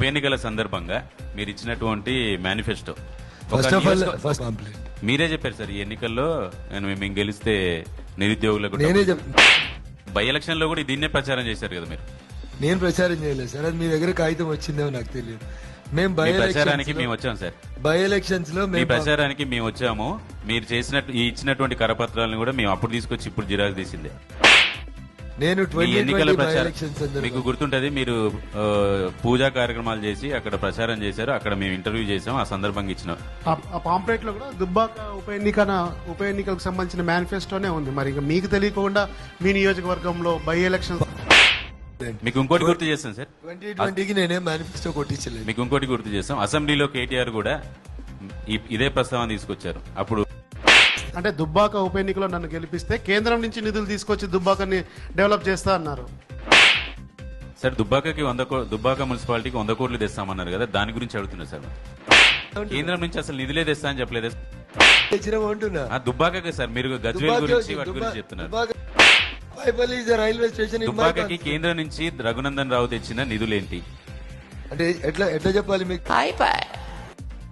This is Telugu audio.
ఉప ఎన్నికల సందర్భంగా మీరు ఇచ్చినటువంటి manifesto. First of all first complete మీరే చెప్పారు సార్ ఈ ఎన్నికల్లో నేను మేము గెలిస్తే నిరుద్యోగులకు నేనే చెప్ బై ఎలక్షన్లో కూడా దీన్నే ప్రచారం చేశారు కదా మీరు. నేను ప్రచారం చేయలేదు సార్. అది మీ దగ్గర కాగితం వచ్చిందేమో నాకు తెలియదు. మేము బై మీ ప్రచారానికి మేము వచ్చాం సార్. బై ఎలక్షన్స్లో మీ మేము ప్రచారానికి మేము వచ్చాము. మీరు చేసినట్టు ఈ ఇచ్చినటువంటి కరపత్రాలను కూడా మేము అప్పుడు తీసుకొచ్చి ఇప్పుడు జిరాక్స్ తీసిందే. నేను మీ ఎన్నికల ప్రచారం మీకు గుర్తుంటది మీరు పూజా కార్యక్రమాలు చేసి అక్కడ ప్రచారం చేశారు అక్కడ మేము ఇంటర్వ్యూ చేసాం ఆ సందర్భంగా ఇచ్చినాం. ఆ- పాంప్లెట్లో కూడా దుబ్బాక ఉప ఎన్నిక ఉప ఎన్నికలకు సంబంధించిన మేనిఫెస్టోనే ఉంది. మరి ఇక మీకు తెలియకుండా మీ నియోజకవర్గంలో బై ఎలక్షన్ మీకు ఇంకోటి గుర్తు చేస్తాం సార్. ట్వంటీ ట్వంటీకి నేనేం మేనిఫెస్టో కొట్టించలేదు. మీకు ఇంకోటి గుర్తు చేస్తాం. అసెంబ్లీలో కేటీఆర్ కూడా ఇదే ప్రస్తావన తీసుకొచ్చారు. అప్పుడు అంటే దుబ్బాక ఉప ఎన్నికలో నన్ను గెలిపిస్తే కేంద్రం నుంచి నిధులు తీసుకొచ్చి దుబ్బాకని డెవలప్ చేస్తా అన్నారు. సార్ దుబ్బాకకి వంద కో- దుబ్బాక మున్సిపాలిటీకి వంద కోట్లు తెస్తామన్నారు కదా దాని గురించి అడుగుతున్నారు సార్ కేంద్రం నుంచి అసలు నిధులే తెస్తా అని చెప్పలేదు తెచ్చినాం అంటున్నా ఆ దుబ్బాకకి సార్ మీరు గజ్వేల్ గురించి వాటి గురించి చెప్తున్నారు. రైల్వే స్టేషన్ దుబ్బాకకి. కేంద్రం నుంచి రఘునందన్ రావు తెచ్చిన నిధులేంటి? అంటే ఎట్లా ఎట్లా చెప్పాలి మీకు? Bye bye.